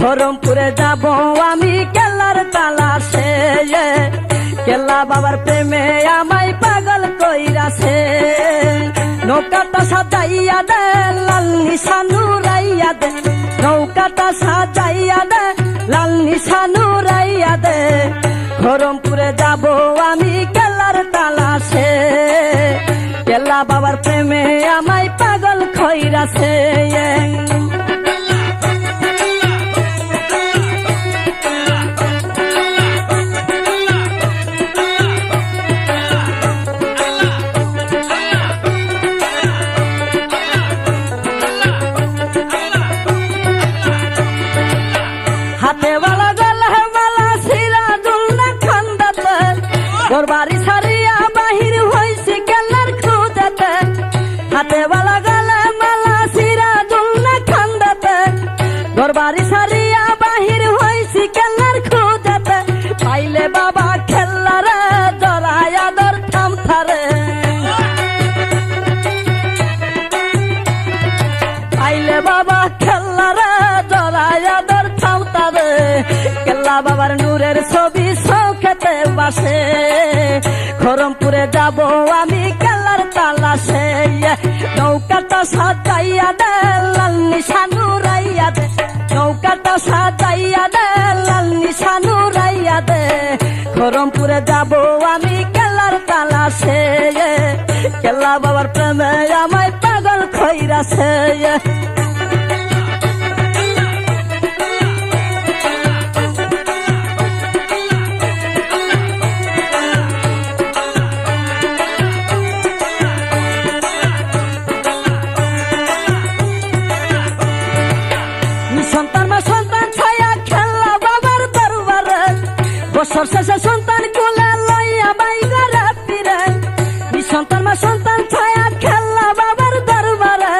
খরমপুরে যাব আমি কেল্লার তালাশে কেল্লা বাবার প্রেমে আমায় পাগল কইরাছে। নৌকাটা সাজাইয়া দে, লাল নিশানু রাইয়া দে। নৌকাটা সাজাইয়া দে, লাল নিশানু রাইয়া দে। খরমপুরে যাব আমি কেল্লার তালাশে কেল্লা বাবার প্রেমে আমায় পাগল খইরাছে হাতে বালা সৌখেতে বাসে। খরমপুরে যাব আমি কেল্লার তালাশে। নৌকাটা সাজাইয়া দে, লাল নিশানু রাইয়া দে। নৌকাটা সাজাইয়া দে, লাল নিশানু রাইয়া দে। খরমপুরে যাব আমি কেল্লার তালাশে। কেল্লা বাবার প্রেমে আমায় পাগল খইরাছে। শেষে সন্তান কোলে লইয়া বাই ঘরে ফিরে সন্তান মা সন্তান ছায়া খেলা বাবার দরবারে।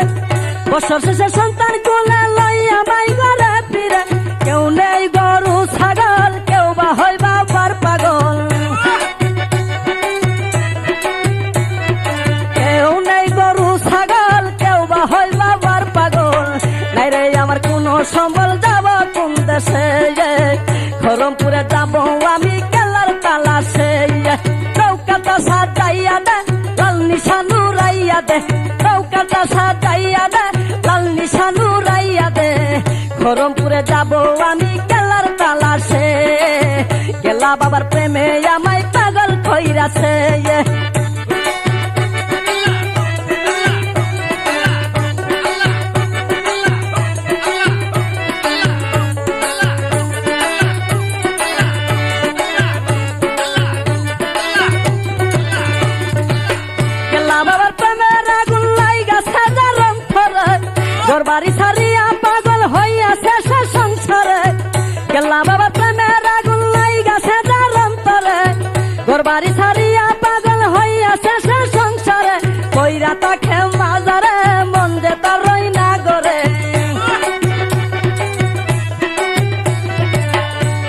বছর শেষে সন্তান কোলে লইয়া বাই ঘরে ফিরে কেউ নেই গরু, ছাগল, কেউ বা হয় বাবার পাগল। কেউ নেই গরু, ছাগল, কেউ বা হয় বাবার পাগল। নাই রে, আমার কোনো সম্বল যাব কোন দেশে? খরমপুরে যাব দে নৌকাটা সাজাইয়া দে, লাল নিশানু রাইয়া দে। খরমপুরে যাব আমি কেলার তালাশে। কেলা বাবার প্রেমে আমায় পাগল কইরাছে বাড়ি পাগল হইয়া শেষে সংসারে। কেলা বাবার প্রেমের আগুন লাইগা সাজা রং ফরে ঘর বাড়ি সারিয়া পাগল হইয়া শেষে সংসারে। কইরা তাকে মাজারে, মন যে তার রই না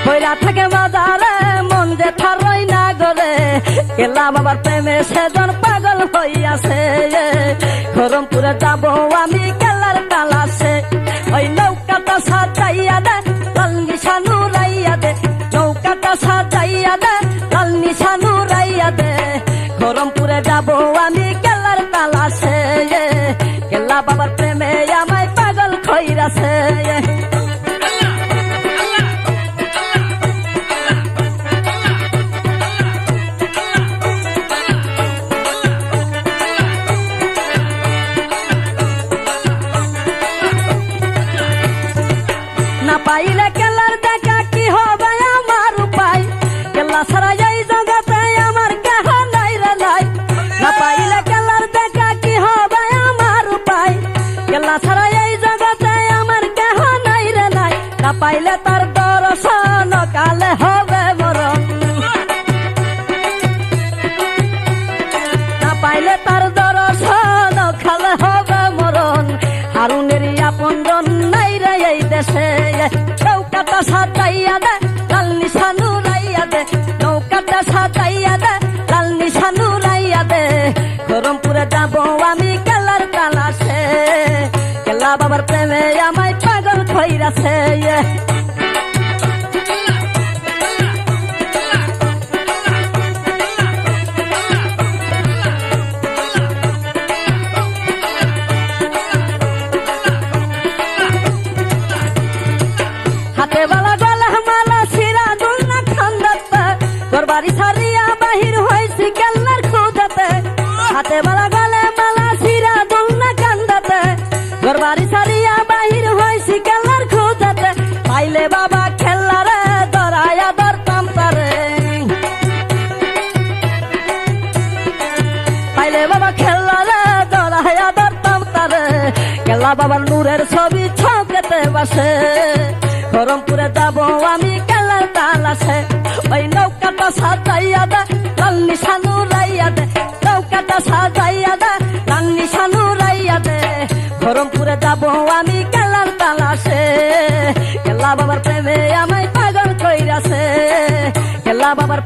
কইরা থাকে বাজারে মন যে থারই না গরে। কেলা বাবার প্রেমে সেজন পাগল হইয়াছে। খরমপুরে যাব আমি খইরাছে না পাইলে তার দর্শন কালে হবে মরণ না পাইলে তার দর্শন খালে হবে মরণ। হারুনের আপন জন নাই রে এই দেশে। নৌকাটা সাজাইয়া দে, লাল নিশানু রাইয়া দে। নৌকাটা সাজাইয়া দে, লাল নিশানু রাইয়া দে। গরমপুরে যাব আমি কেলার তালাশে। কেলা বাবার প্রেমে আমায় পাগল খইরাছে তোর বাড়ি সারিয়া বাহির হয়েছি কেল্লার খুদাতে হাতে বালা গলে মালা সিরা দুলনা কান্দাতে তোর বাড়ি সারিয়া বাহির হয়েছি কেল্লার খুদাতে পাইলে বাবা খেলারে দরায়া দরতাম তারে। পাইলে বাবা খেলারে দরায়া দরতাম তারে। কেলা বাবার নূরের ছবি ছকেতে বাসে। গরমপুরে যাব আমি কেলার তাল আছে ওই নৌকাটা সাজাইয়া দে রান্নি সানু রাইয়া দে নৌকাটা সাজাইয়া দে রান্নি সানু রাইয়া দে ধরমপুরে যাব আমি কেলার তালাশে, কেলা বাবার প্রেমে আমায় পাগল কইরাছে। কেলা বাবার